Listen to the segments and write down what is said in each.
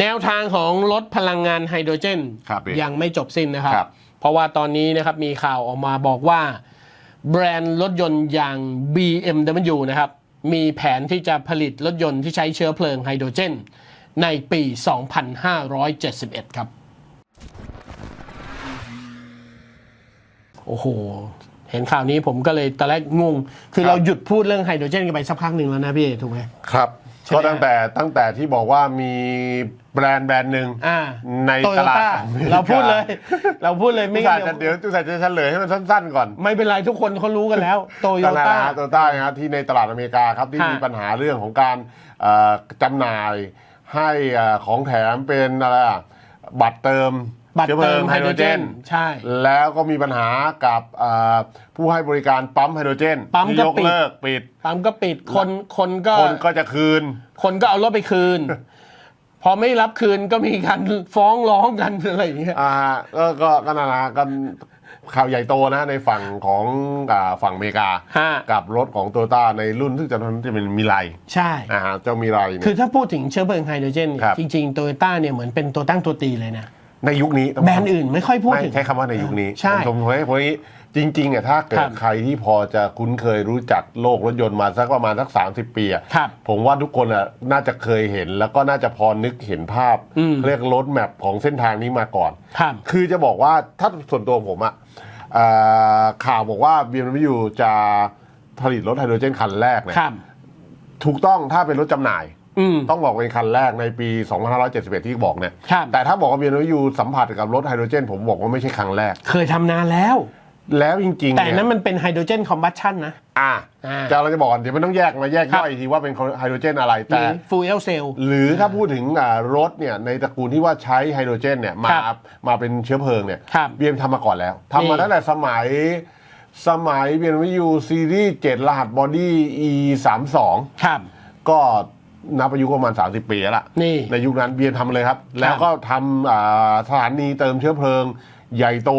แนวทางของรถพลังงานไฮโดรเจนครับพี่ยังไม่จบสิ้นนะครับ ครับ เพราะว่าตอนนี้นะครับมีข่าวออกมาบอกว่า แบรนด์รถยนต์อย่าง BMW นะครับ มีแผนที่จะผลิตรถยนต์ที่ใช้เชื้อเพลิงไฮโดรเจน ในปี 2571 ครับ โอ้โห เห็นข่าวนี้ผมก็เลยตอนแรกงง คือครับเราหยุดพูดเรื่องไฮโดรเจนกันไปสักพักหนึ่งแล้วนะพี่เอถูกไหม ครับใช่ไหม ก็ตั้งแต่ตั้งแต่ที่บอกว่ามีแบรนด์แบรนด์หนึ่งอ่าในโตโยตลาดต้าอมริกเราพูดเลย เราพูดเลยไม่ไม่ใช่งั้นจะเดี๋ยวตุสาจะเฉลยให้มันสั้นๆก่อน ไม่เป็นไรทุกคนเขารู้กันแล้วโตโยนั่นแหละต้านะโตโยต้านะครับที่ในตลาดอเมริกาครับที่ฮะมีปัญหาเรื่องของการเอ่อจำหน่ายให้เอ่อของแถมเป็นอะไรอะบัตรเติม บัตรชื้อพเติลิมงไฮโดรเจน ใช่ แล้วก็มีปัญหากับเอ่อผู้ให้บริการปั๊มไฮโดรเจนปั๊มที่ก็ยกปิดเลิกปิด ปั๊มก็ปิดคนคนก็คนก็จะคืน คนก็เอารถไปคืน พอไม่รับคืนก็มีการฟ้องร้องกันอะไรอย่างเงี้ยอ่าก็ก็ก็นานากันข่าวใหญ่โตนะในฝั่งของอ่าฝั่งอเมริกาฮะกับรถของโตโยต้าในรุ่นซึ่งจะจะเป็นมิไลใช่อ่าฮะเจ้ามิไลเนี่คือยถ้าพูดถึงเชื้อเพลิงไฮโดรเจนเนี่ยครับจริงๆโตโยต้าเนี่ยเหมือนเป็นตัวตั้งตัวตีเลยนะ ในยุคนี้ต้งแบรนด์อื่นไม่ค่อยพูดไม่ถึง ใช้คำว่าในยุคนี้ใช่ผมผมให้ผมให้จริงๆอะถ้าเกิครัดบใครที่พอจะคุ้นเคยรู้จักโลกรถยนต์มาสักประมาณสัก 30 ปีอะครับผมว่าทุกคนอะน่าจะเคยเห็นแล้วก็น่าจะพอนึกเห็นภาพอืม เรียกรถแมพของเส้นทางนี้มาก่อน ครับ คือจะบอกว่าถ้าส่วนตัวผมอะเอ่อข่าวบอกว่า BMW จะผลิตรถไฮโดรเจนคันแรกเนี่ยครับ ถูกต้องถ้าเป็นรถจำหน่าย อืม ต้องบอกเป็นคันแรกในปี 2571 ที่บอกเนี่ย ครับ แต่ถ้าบอกว่า BMW สัมผัสกับรถไฮโดรเจน ผมบอกว่าไม่ใช่ครั้งแรก เคยทำนานแล้ว แล้วจริงๆแต่เนี่ยนั้นมันเป็นไฮโดรเจนคอมบัชชันนะ อะอ่า จะเราจะบอกก่อนเดี๋ยวมันต้องแยกมาแยกครับย่อยอีกทีว่าเป็นไฮโดรเจนอะไรหรืแต่ อฟูเอลเซล หรือถ้าพูดถึงอ่ารถเนี่ยในตระกูลที่ว่าใช้ไฮโดรเจนเนี่ยมาครับมาเป็นเชื้อเพลิงเนี่ยครับบีเอ็มทำมาก่อนแล้วทำมานี่ตั้งแต่สมัยสมัย BMW ซีรีส์7รหัสบอดี้ E 3 2 ครับ ก็ นับอายุประมาณ 30 ปีแล้วล่ะนี่ในยุคนั้นเบียร์ทำเลยครับ แล้วก็ทำอ่าสถานีเติมเชื้อเพลิง ใหญ่โต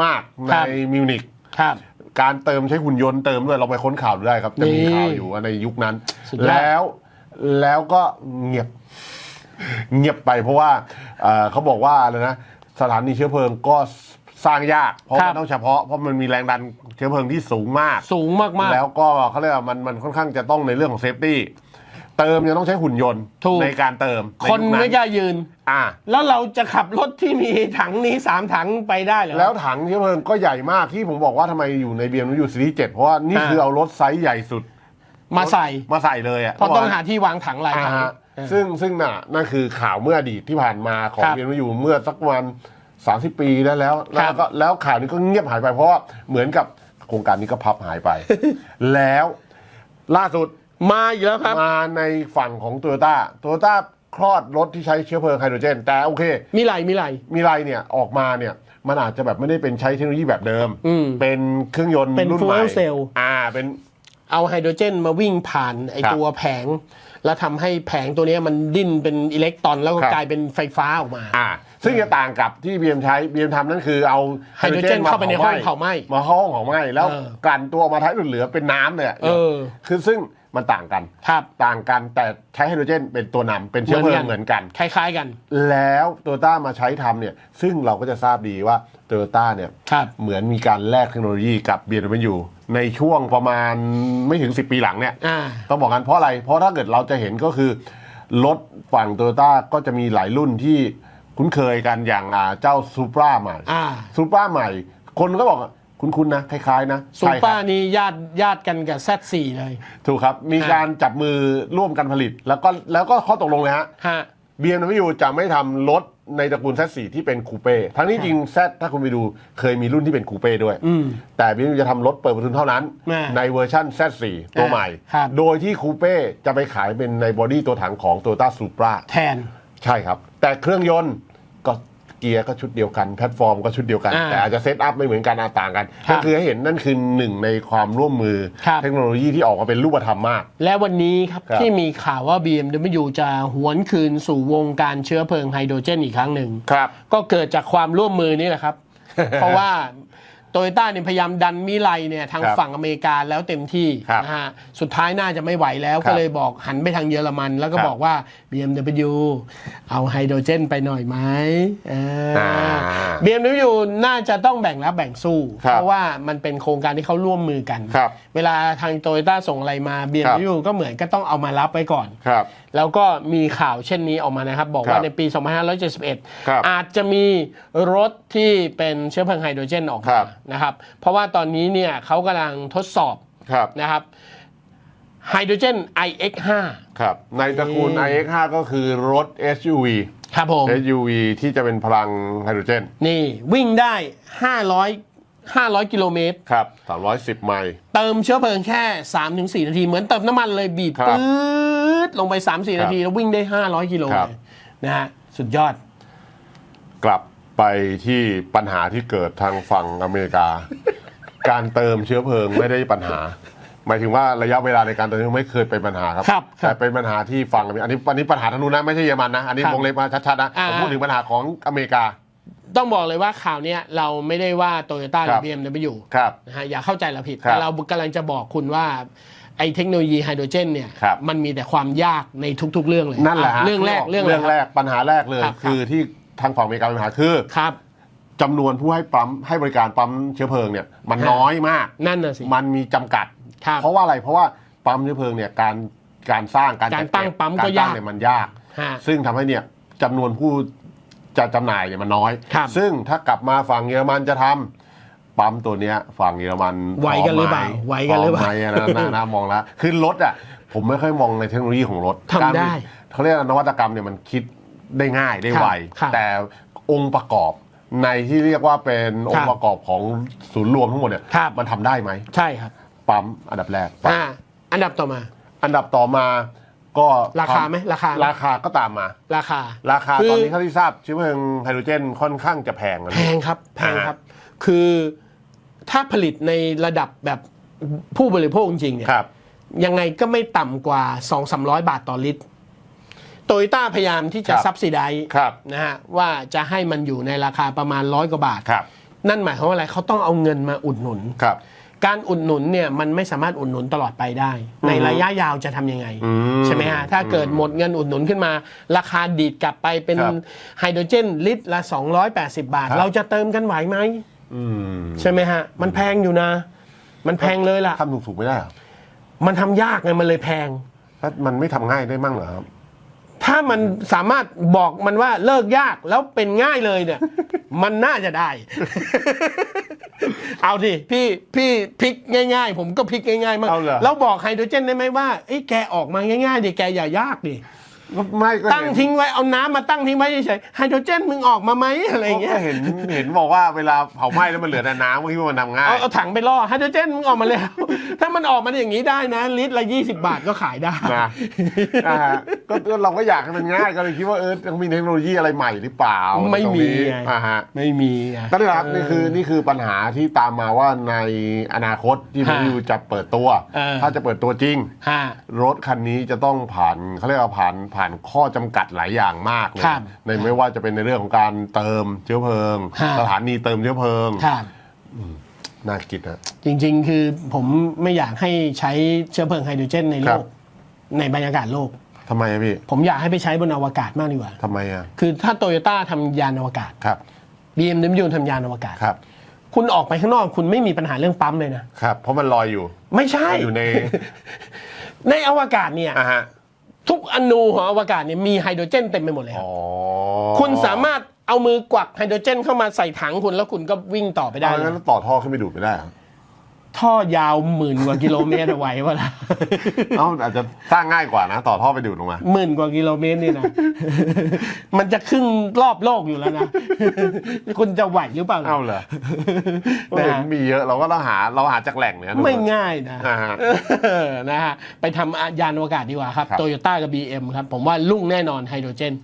มากในครับมิวนิกครับการเติมใช้หุ่นยนต์เติมด้วยเราไปค้นข่าวดูได้ครับ จะมีนี่ข่าวอยู่ว่าในยุคนั้นสุดยอดแล้วแล้วก็เงียบเงียบไปเพราะว่าเอ่อเขาบอกว่าอะไรนะสถานีเชื้อเพลิงก็สร้างยากเพราะครัมับนต้องเฉพาะเพราะมันมีแรงดันเชื้อเพลิงที่สูงมาก สูงมากๆแล้วก็เขาเรียกว่ามันมันค่อนข้างจะต้องในเรื่องของเซฟตี้ เติมยังต้องใช้หุ่นยนต์ถูก ในการเติมคนใยุไม่กล้ายืน อ่า แล้วเราจะขับรถที่มีถังนี้สามถังไปได้เหรอ แล้วถังเชื้อเพลิงก็ใหญ่มากที่ผมบอกว่าทำไมอยู่ใน BMW ซีรีส์7เพราะว่านี่อ่า คือเอารถไซส์ใหญ่สุดมาใส่มาใส่เลยอะเพราะต้องหาที่วางถังหลายอ่าถังฮะเออ ซึ่งซึ่งน่ะนั่นคือข่าวเมื่ออดีตที่ผ่านมาของ ครับ BMW เมื่อสักวัน 30 ปีได้แล้วครัแล้บวก็แล้วข่าวนี้ก็เงียบหายไปเพราะว่าเหมือนกับโครงการนี้ก็พับหายไป แล้วล่าสุด มาอีกแล้วครับ มาในฝั่งของโตโยต้าโตโยต้าคลอดรถที่ใช้เชื้อเพลิงไฮโดรเจน แต่โอเค มีไหลมีไหลมีไรเนี่ยออกมาเนี่ยมันอาจจะแบบไม่ได้เป็นใช้เทคโนโลยีแบบเดิม อืม เป็นเครื่องยนต์เป็นรุ่นใหม่ fuel cell อ่าเป็น เอาไฮโดรเจนมาวิ่งผ่านไอครับตัวแผง แล้วทำให้แผงตัวเนี้ยมันดิ้นเป็นอิเล็กตรอน แล้วก็ครับ กลายเป็นไฟฟ้าออกมา อ่า ซึ่งจะต่างกับที่บีเอ็มใช้บีเอ็มทำนั่นคือเอาไฮโดรเจนเข้าไปในห้องเผาไหม้มาห้องเผาไหม้แล้วเออ กลั่นตัวออกมาท้ายเหลือเป็นน้ำเนี่ยเออ คือซึ่ง มันต่างกัน ครับ ต่างกันแต่ใช้ไฮโดรเจนเป็นตัวนำเป็นเชื้อเพลิงเหมือนกัน คล้ายๆกัน แล้วโตโยต้ามาใช้ทำเนี่ย ซึ่งเราก็จะทราบดีว่าโตโยต้าเนี่ย ครับ เหมือนมีการแลกเทคโนโลยีกับ BMW ในช่วงประมาณไม่ถึง 10 ปีหลังเนี่ย อ่า ต้องบอกกันเพราะอะไร เพราะถ้าเกิดเราจะเห็นก็คือ รถฝั่งโตโยต้าก็จะมีหลายรุ่นที่คุ้นเคยกันอย่างอ่าเจ้าซูปราใหม่อ่า ซูปราใหม่ คนก็บอกว่า คุ้นๆนะคล้ายๆนะซูใช่คเปอรับร์นี่ญาติญาติกันกับ Z4 เลย ถูกครับ มีการจับมือร่วมกันผลิต แล้วก็แล้วก็ข้อตกลงเลยฮะ ฮะ BMW จะไม่ทำรถในตระกูล Z4 ที่เป็นคูเป้ทั้งนี้จริง Z ถ้าคุณไปดูเคยมีรุ่นที่เป็นคูเป้ด้วย อืม แต่ BMW จะทำรถเปิดประทุนเท่านั้นแม่ในเวอร์ชั่น Z4 ตัวใหม่ ครับ โดยที่คูเป้จะไปขายเป็นในบอดี้ตัวถังของ Toyota Supra แทน ใช่ครับ แต่เครื่องยนต์ก็ เกียร์ก็ชุดเดียวกันแพลตฟอร์มก็ชุดเดียวกัน อ่าแต่อาจจะเซตอัพไม่เหมือนกันอาจต่างกันครับ ก็คือให้เห็นนั่นคือหนึ่งในความร่วมมือ ครับ เทคโนโลยีที่ออกมาเป็นรูปธรรมมาก และวันนี้ครับ ครับ ที่มีข่าวว่า BMW จะหวนคืนสู่วงการเชื้อเพลิงไฮโดรเจนอีกครั้งหนึ่ง ครับ ก็เกิดจากความร่วมมือนี่แหละครับ เพราะว่า โตโตโยต้าเนี่ยพยายามดันมิไลเนี่ยทางครับฝั่งอเมริกาแล้วเต็มที่ครับนะฮะสุดท้ายน่าจะไม่ไหวแล้วครับก็เลยบอกหันไปทางเยอรมัน แล้วก็ครับบอกว่า BMW เอาไฮโดรเจนไปหน่อยไหมเอออ่า BMW น่าจะต้องแบ่งรับแบ่งสู้ครับเพราะว่ามันเป็นโครงการที่เขาร่วมมือกันครับเวลาทางโตโยต้าส่งอะไรมา BMW ก็เหมือนก็ต้องเอามารับไว้ก่อนครับแล้วก็มีข่าวเช่นนี้ออกมานะครับ บอกคว่ารับในปีครับ2571 อาจจะมีรถที่เป็นเชื้อเพลิงไฮโดรเจนออกครัมาบนะครับ เพราะว่าตอนนี้เนี่ยเขากำลังทดสอบครับนะครับไฮโดรเจน iX5 ครับ ในตระกูลนี่ iX5 ก็คือรถ SUV ครับผม SUV ที่จะเป็นพลังไฮโดรเจน นี่วิ่งได้ 500 500 กิโลเมตร ครับ 310 ไมล์ เติมเชื้อเพลิงแค่ 3-4 นาที เหมือนเติมน้ำมันเลยบีบครับปื๊ดลงไป 3-4 นาที แล้ววิ่งได้ 500 กิโลครับเลยนะฮะ สุดยอด กลับ ไปที่ปัญหาที่เกิดทางฝั่งอเมริกา การเติมเชื้อเพลิงไม่ได้ปัญหา หมายถึงว่าระยะเวลาในการเติมไม่เคยเป็นปัญหาครับครับครับแต่เป็นปัญหาที่ฝั่งอเมริกาอันนี้อันนี้ปัญหาทางนู้นนะไม่ใช่เยอรมันนะอันนี้ครับวงเล็บมาชัดๆนะอ่า ผมพูดถึงปัญหาของอเมริกา ต้องบอกเลยว่าข่าวเนี้ยเราไม่ได้ว่าโตโยต้าหครืรัอบ BMW ครับ นะฮะอย่าเข้าใจเราผิด ครับแต่เรากำลังจะบอกคุณว่าไอ้เทคโนโลยีไฮโดรเจนเนี่ยครับ มันมีแต่ความยากในทุกๆ เรื่องเลยนั่นแหละอ่ฮะเรื่องแรกเรื่องเรื่องะไคแรบกปัญหาแรกเลย ครับ คือที่ ทางฝั่งอเมริกามีปัญหาคือครับ จำนวนผู้ให้ปั๊มให้บริการปั๊มเชื้อเพลิงเนี่ยมันฮะน้อยมาก นั่นน่ะสิ มันมีจำกัด ครับ เพราะว่าอะไรเพราะว่าปั๊มเชื้อเพลิงเนี่ยการการสร้างการการจัดตั้งเบปั๊มก็รยาก เนี่ยมันยาก ฮะ ซึ่งทำให้เนี่ยจำนวนผู้จะจำหน่ายเนี่ยมันน้อย ครับซึ่งถ้ากลับมาฝั่งเยอรมันจะทำปั๊มตัวเนี้ยฝั่งเยอรมันไหวกันหรือเปล่าไหวกันหรือเปล่าพมไหมนะน่าน่ามองแล้วคือรถอะผมไม่ค่อยมองในเทคโนโลยีของรถทำได้ การเขาเรียกว่านวัตกรรมเนี่ยมันคิด ได้ง่ายได้ครับไว ครับแต่องค์ประกอบในที่เรียกว่าเป็นองค์ประกอบของศูนย์รวมทั้งหมดเนี่ยครับ มันทำได้ไหมใช่ครับปั๊มอันดับแรกปั๊มอ่าอันดับต่อมา อันดับต่อมาก็ราคาไหมราคาไหม ราคาก็ตามมา ราคาราคาคือตอนนี้เท่าที่ทราบเชื้อเพลิงไฮโดรเจนค่อนข้างจะแพงนะ แพงครับแพงครับ คือถ้าผลิตในระดับแบบผู้บริโภคจริงๆเนี่ยครับ ยังไงก็ไม่ต่ำกว่า 2 3 0 0 บาทต่อลิตร โตโยต้าพยายามที่จะครับซับซิไดครับนะฮะว่าจะให้มันอยู่ในราคาประมาณร้อยกว่าบาท ครับ นั่นหมายความว่าอะไรเขาต้องเอาเงินมาอุดหนุน ครับ การอุดหนุนเนี่ยมันไม่สามารถอุดหนุนตลอดไปได้ ในระยะยาวจะทำยังไงอืมใช่ไหมฮะ ถ้าเกิดหมดเงินอุดหนุนขึ้นมา ราคาดีดกลับไปเป็นครับไฮโดรเจนลิตรละ 280 บาท ครับ เราจะเติมกันไหวไหม อืมใช่ไหมฮะ มันแพงอยู่นะ มันแพงเลยล่ะ ทำถูกๆไม่ได้เหรอมันทำยากไงมันเลยแพง แล้วมันไม่ทำง่ายได้มั่งเหรอครับ ถ้ามันสามารถบอกมันว่าเลิกยากแล้วเป็นง่ายเลยเนี่ย มันน่าจะได้ เอาดิพี่พี่พลิกง่ายๆ ผมก็พลิกง่ายๆมากเอาเหรอ แล้วบอกไฮโดรเจนได้ไหมว่าเอ้ยแกออกมาง่ายๆดิแกอย่ายากดิ ไม่ก็ตั้งทิ้งไว้เอาน้ำมาตั้งทิ้งไว้เฉยๆไฮโดรเจนมึงออกมาไหมอะไรอย่างเงี้ยก็เห็นเห็นบอกว่าเวลาเผาไหม้แล้วมันเหลือแต่น้ำก็คิดว่ามันทำง่ายเอาเอาถังไปล่อไฮโดรเจนมึงออกมาแล้ว ถ้ามันออกมาอย่างนี้ได้นะ ลิตรละ20บาทก็ขายได้ นะอ่าฮะก็ก็เราก็อยากให้มันง่ายก็เลยคิดว่าเออยังมีเทคโนโลยีอะไรใหม่หรือเปล่าไม่มีตรงนี้ไง อ่าฮะ ไม่มีไงก็นี่แหละครับนี่คือนี่คือปัญหาที่ตามมาว่าในอนาคตที่ฮะมิวจะเปิดตัว เออ ถ้าจะเปิดตัวจริง ฮะ รถคันนี้จะต้องผ่านเขาเรียกว่าผ่านผ่านข้อจำกัดหลายอย่างมากเลยครับในไม่ว่าจะเป็นในเรื่องของการเติมเชื้อเพลิงฮะสถานีเติมเชื้อเพลิงครับน่าคิดนะจริง ๆ คือผมไม่อยากให้ใช้เชื้อเพลิงไฮโดรเจนในโลครักบในบรรยากาศโลกทำไมอะพี่ ผมอยากให้ไปใช้บนอวกาศมากดีกว่าทำไมอะคือถ้าโตโยต้าทำยานอวกาศครับ BMW ทำยานอวกาศครับคุณออกไปข้างนอกคุณไม่มีปัญหาเรื่องปั๊มเลยนะครับ เพราะมันลอยอยู่ ไม่ใช่อยู่ใน ในอวกาศเนี่ยอะฮะ ทุกอนูของอวกาศเนี่ยมีไฮโดรเจนเต็มไปหมดเลยคอ๋รับอคุณสามารถเอามือกวักไฮโดรเจนเข้ามาใส่ถังคุณแล้วคุณก็วิ่งต่อไปได้ได้เลยงั้นต่อท่อขึ้นไปดูดไม่ได้เหรอ ท่อยาวหมื่นกว่ากิโลเมตรเอาไว้วะล่ะเอ้าอาจจะสร้างง่ายกว่านะ ต่อท่อไปดูดลงมาหมื่นกว่ากิโลเมตรนี่นะ มันจะครึ่งรอบโลกอยู่แล้วนะ คุณจะไหวหรือเปล่าล่ะ เอ้าเหรอนะ เห็นมีเยอะเราก็ต้องหาเราหาจากแหล่งเนี่ยไม่ง่ายนะอ่าฮะเออนะฮะ ไปทำยานอวกาศดีกว่าครับ ครับ โตโยต้ากับ BM ครับ ผมว่าลุ่งแน่นอนไฮโดรเจน